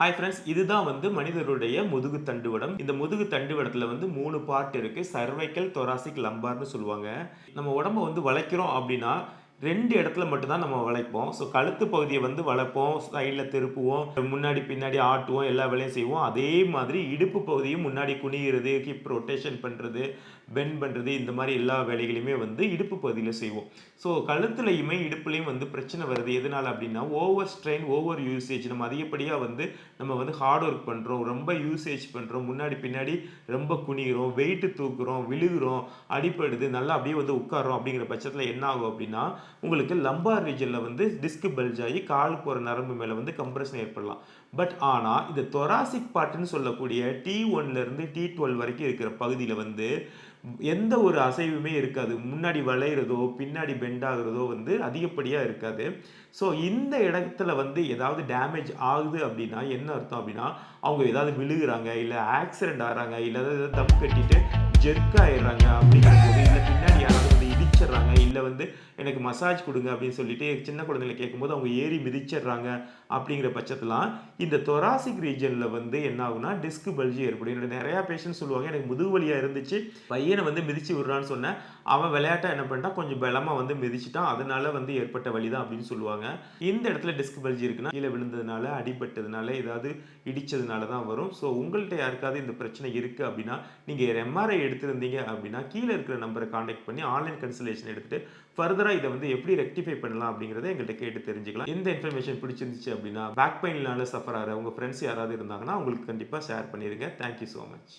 Hi friends இதுதான் வந்து மனிதருடைய முதுகு தண்டுவடம் இந்த முதுகு தண்டுவடத்தில் வந்து மூணு பார்ட் இருக்குது சர்வைக்கல் தொராசிக் லம்பார்னு சொல்லுவாங்க. நம்ம உடம்ப வந்து வளைக்கிறோம் அப்படின்னா ரெண்டு இடத்துல மட்டும்தான் நம்ம வளைப்போம். ஸோ கழுத்து பகுதியை வந்து வளைப்போம் சைடில் திருப்புவோம் முன்னாடி பின்னாடி ஆட்டுவோம் எல்லா வேலையும் செய்வோம். அதே மாதிரி இடுப்பு பகுதியும் முன்னாடி குனிகிறது ஹிப் ரொட்டேஷன் பண்ணுறது பெண்ட் பண்ணுறது இந்த மாதிரி எல்லா வேலைகளையுமே வந்து இடுப்பு பகுதியில் செய்வோம். ஸோ கழுத்துலையுமே இடுப்புலையும் வந்து பிரச்சனை வருது. எதனால் அப்படின்னா ஓவர் ஸ்ட்ரெயின் ஓவர் யூசேஜ் நம்ம அதிகப்படியாக வந்து நம்ம வந்து ஹார்ட் ஒர்க் பண்ணுறோம் ரொம்ப யூசேஜ் பண்ணுறோம் முன்னாடி பின்னாடி ரொம்ப குனிகிறோம் வெயிட்டு தூக்குறோம் விழுகிறோம் அடிப்படுது நல்லா அப்படியே வந்து உட்காரோம் அப்படிங்கிற பட்சத்தில் என்ன ஆகும் அப்படின்னா உங்களுக்கு லம்பார் ரீஜனில் வந்து டிஸ்க் பல்ஜ் ஆகி காலுக்கு போகிற நரம்பு மேலே வந்து கம்ப்ரெஷன் ஏற்படலாம். பட் ஆனால் இந்த தொராசிக் பாட்டுன்னு சொல்லக்கூடிய டி ஒன்லேருந்து டி டுவெல் வரைக்கும் இருக்கிற பகுதியில் வந்து எந்த ஒரு அசைவுமே இருக்காது. முன்னாடி வளையிறதோ பின்னாடி பெண்ட் ஆகுறதோ வந்து அதிகப்படியாக இருக்காது. ஸோ இந்த இடத்துல வந்து ஏதாவது டேமேஜ் ஆகுது அப்படின்னா என்ன அர்த்தம் அப்படின்னா அவங்க ஏதாவது விழுகிறாங்க இல்லை ஆக்சிடென்ட் ஆகிறாங்க இல்லை ஏதாவது தம் கட்டிட்டு ஜெர்க் ஆயிடுறாங்க அப்படிங்கிற போது இல்லை பின்னாடி அடிச்சிடுறாங்க இல்லை வந்து எனக்கு மசாஜ் கொடுங்க அப்படின்னு சொல்லிட்டு சின்ன குழந்தைங்களை கேட்கும்போது அவங்க ஏறி மிதிச்சிடுறாங்க அப்படிங்கிற பட்சத்தெலாம் இந்த தொராசிக் ரீஜனில் வந்து என்ன ஆகுனா டிஸ்க் பல்ஜி ஏற்படும். என்னோட நிறையா பேஷண்ட் சொல்லுவாங்க எனக்கு முதுகு வலியாக இருந்துச்சு பையனை வந்து மிதிச்சு விடுறான்னு சொன்னேன். அவன் விளையாட்டா என்ன பண்ணிட்டான்? கொஞ்சம் பலமாக வந்து மிதிச்சிட்டான். அதனால வந்து ஏற்பட்ட வழி தான் அப்படின்னு சொல்லுவாங்க. இந்த இடத்துல டிஸ்க் பல்ஜி இருக்குன்னா கீழே விழுந்ததுனால அடிபட்டதுனால ஏதாவது இடித்ததுனால தான் வரும். ஸோ உங்கள்கிட்ட யாருக்காவது இந்த பிரச்சனை இருக்குது அப்படின்னா நீங்கள் எம்ஆர்ஐ எடுத்திருந்தீங்க அப்படின்னா கீழே இருக்கிற நம்பரை காண்டாக்ட் பண்ணி ஆன்லைன் கன்சல்டேஷன் எடுத்துட்டு ஃபர்தராக இதை வந்து எப்படி ரெக்டிஃபை பண்ணலாம் அப்படிங்கிறத எங்கள்கிட்ட கேட்டு தெரிஞ்சுக்கலாம். இந்த இன்ஃபர்மேஷன் பிடிச்சிருந்துச்சு அப்படின்னா பேக் பெயினால் சஃபர் ஆகிற உங்கள் ஃப்ரெண்ட்ஸ் யாராவது இருந்தாங்கன்னா உங்களுக்கு கண்டிப்பாக ஷேர் பண்ணிடுங்க தேங்க்யூ ஸோ மச்